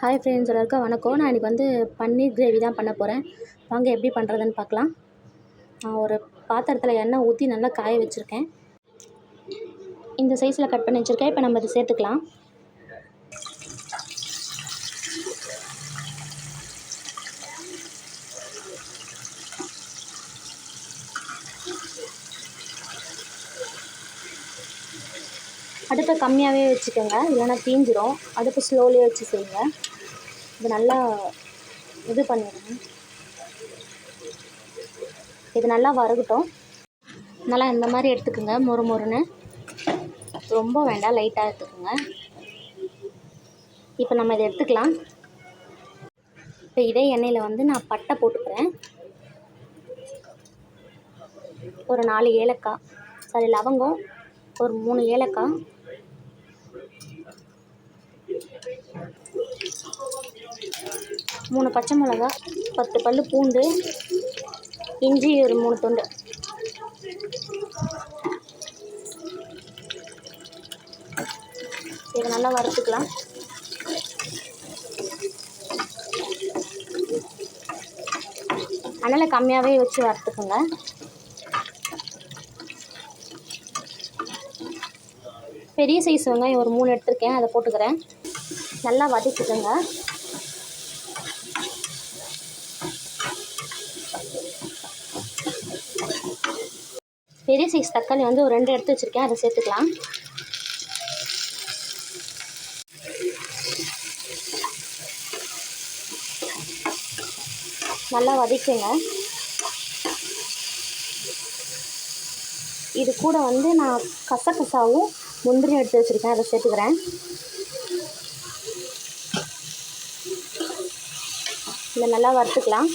Hi friends எல்லாருக்கும் வணக்கம். நான் இன்றைக்கி வந்து பன்னீர் கிரேவி தான் பண்ண போகிறேன் வாங்க எப்படி பண்ணுறதுன்னு பார்க்கலாம். நான் ஒரு பாத்திரத்தில் எண்ணெய் ஊற்றி நல்லா காய வச்சுருக்கேன். இந்த சைஸில் கட் பண்ணி வச்சுருக்கேன். இப்போ நம்ம அதை சேர்த்துக்கலாம். அடுப்பை கம்மியாகவே வச்சுக்கோங்க. இல்லைன்னா தீஞ்சிரும். அடுப்பு ஸ்லோலியே வச்சு செய்யுங்க. இது நல்லா இது பண்ணிடுங்க. இது நல்லா வறுகட்டும். நல்லா இந்த மாதிரி எடுத்துக்கோங்க. மொறு மொறுன்னு. ரொம்ப வேண்டாம். லைட்டாக எடுத்துக்கோங்க. இப்போ நம்ம இதை எடுத்துக்கலாம். இப்போ இதே எண்ணெயில் வந்து நான் பட்டை போட்டுக்கிறேன். ஒரு நாலு ஏலக்காய். சாரி லவங்கம். ஒரு மூணு ஏலக்காய். மூணு பச்சை மிளகா பத்து பல் பூண்டு இஞ்சி ஒரு மூணு துண்டு. இதை நல்லா வறுத்துக்கலாம். அதனால் கம்மியாகவே வச்சு வறுத்துக்கோங்க. பெரிய சைஸ் வெங்காயம் ஒரு மூணு எடுத்திருக்கேன் அதை போட்டுக்கிறேன். நல்லா வதக்கிக்கோங்க. பெரிய சைஸ் தக்காளி வந்து ஒரு ரெண்டு எடுத்து வச்சுருக்கேன். அதை சேர்த்துக்கலாம். நல்லா வதக்குங்க. இது கூட வந்து நான் கசகசாவும் முந்திரி எடுத்து வச்சுருக்கேன். அதை சேர்த்துக்கிறேன். இதை நல்லா வறுத்துக்கலாம்.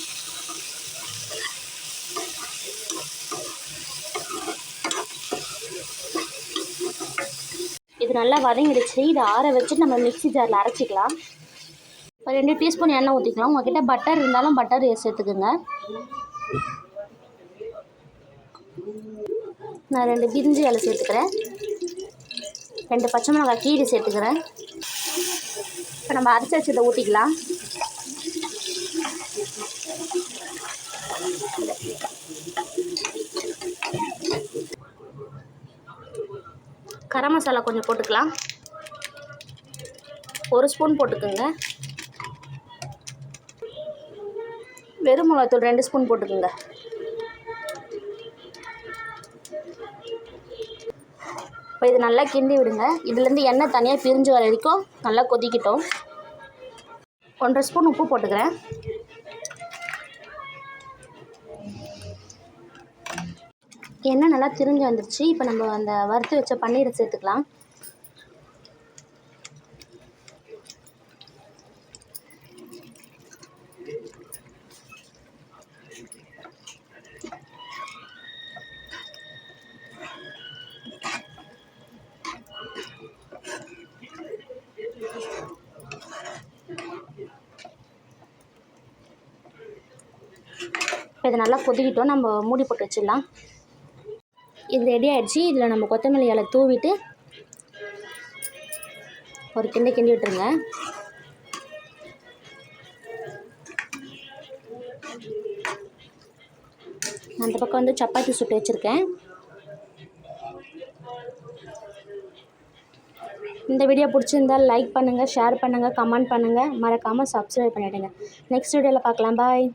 இது நல்லா வதங்கிடுச்சு. இதை ஆற வச்சு நம்ம மிக்ஸி ஜாரில் அரைச்சிக்கலாம். ஒரு ரெண்டு டீஸ்பூன் எண்ணெய் ஊற்றிக்கலாம் உங்ககிட்ட பட்டர் இருந்தாலும் பட்டர் சேர்த்துக்குங்க நான் ரெண்டு பிரிஞ்சி இலை சேர்த்துக்கிறேன். ரெண்டு பச்சை மிளகாய் கீரை சேர்த்துக்கிறேன். இப்போ நம்ம அரைச்சி வச்சதை ஊற்றிக்கலாம் கரம் மசாலா கொஞ்சம் போட்டுக்கலாம். ஒரு ஸ்பூன் போட்டுக்கோங்க. வெறும் மிளகாத்தூள் ரெண்டு ஸ்பூன் போட்டுக்கோங்க. இப்போ இது நல்லா கிண்டி விடுங்க. இதுலேருந்து எண்ணெய் தனியாக பிரிஞ்சு வர வரைக்கும் நல்லா கொதிக்கட்டும். ஒன்றரை ஸ்பூன் உப்பு போட்டுக்கிறேன். எண்ணெய் நல்லா திரிஞ்சு வந்துருச்சு. இப்போ நம்ம அந்த வறுத்து வச்ச பன்னீரை சேர்த்துக்கலாம். இப்போ இது நல்லா கொதிக்கிட்டோம். நம்ம மூடி போட்டு வச்சிடலாம். இது ரெடி ஆகிடுச்சு இதில் நம்ம கொத்தமல்லி இலை தூவிட்டு ஒரு கிண்டை கிண்டி விட்டுருங்க. அந்த பக்கம் வந்து சப்பாத்தி சுட்டு வச்சுருக்கேன். இந்த வீடியோ பிடிச்சிருந்தால் லைக் பண்ணுங்கள் ஷேர் பண்ணுங்கள் கமெண்ட் பண்ணுங்கள் மறக்காமல் சப்ஸ்கிரைப் பண்ணிவிடுங்க நெக்ஸ்ட் வீடியோவில் பார்க்கலாம். பாய்